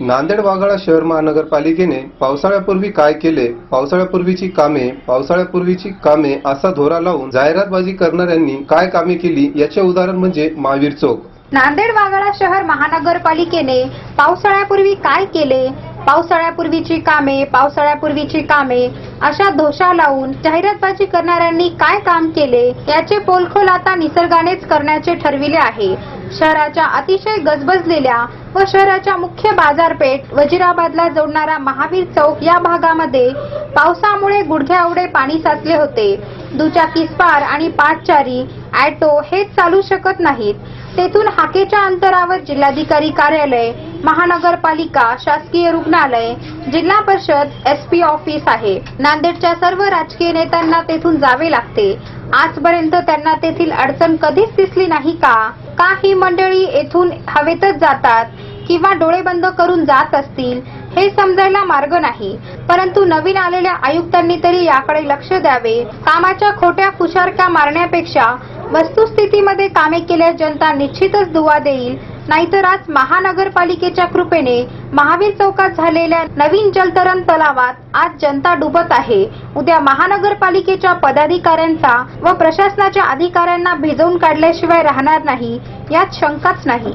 नांदेड वाघाळा शहर महानगरपालिकेने पावसाळ्यापूर्वी काय केले? पावसाळ्यापूर्वीची कामे पावसाळ्यापूर्वीची कामे असा धोरा लावून जाहिरातबाजी करणाऱ्यांनी काय कामे केली याचे उदाहरण म्हणजे महावीर चौक. नांदेड वाघाळा शहर महानगरपालिकेने पावसाळ्यापूर्वी काय केले? पावसाळ्यापूर्वीची कामे पावसाळ्यापूर्वीची कामे अशा दोषा लावून जाहिरातबाजी करणाऱ्यांनी काय काम केले याचे पोलखोल आता निसर्गानेच करण्याचे ठरविले आहे. शहराच्या अतिशय गजबजलेल्या व शहराच्या मुख्य बाजारपेठ वजिराबादला जोडणारा महावीर चौक या भागामध्ये पावसामुळे गुडघ्या पाणी साचले होते. दुचाकी स्पार आणि पादचारी ॲटो हेच चालू शकत नाहीत. तेथून हाकेच्या अंतरावर जिल्हाधिकारी कार्यालय महानगरपालिका शासकीय रुग्णालय जिल्हा परिषद एस पी ऑफिस आहे. नांदेडच्या सर्व राजकीय नेत्यांना तेथून जावे लागते. आजपर्यंत त्यांना तेथील अडचण कधीच दिसली नाही का? का ही मंडळी येथून हवेतच जातात किंवा डोळे बंद करून जात असतील हे समजायला मार्ग नाही. परंतु नवीन आलेल्या आयुक्तांनी तरी याकडे लक्ष द्यावे. कामाच्या खोट्या फुशारक्या मारण्यापेक्षा वस्तुस्थितीमध्ये कामे केल्यास जनता निश्चितच दुवा देईल. नाहीतर आज महानगरपालिकेच्या कृपेने महावीर चौकात झालेल्या नवीन जलतरण तलावात आज जनता डुबत आहे. उद्या महानगरपालिकेच्या पदाधिकाऱ्यांचा व प्रशासनाच्या अधिकाऱ्यांना भिजवून काढल्याशिवाय राहणार नाही यात शंकाच नाही.